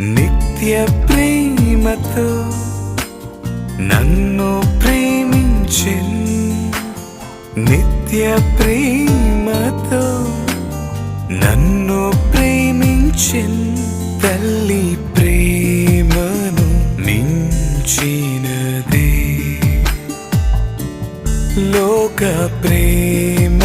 నిత్య ప్రేమతో నన్ను ప్రేమించి నిత్య ప్రేమతో నన్ను ప్రేమించి తల్లి ప్రేమను మించినదే. లోక ప్రేమ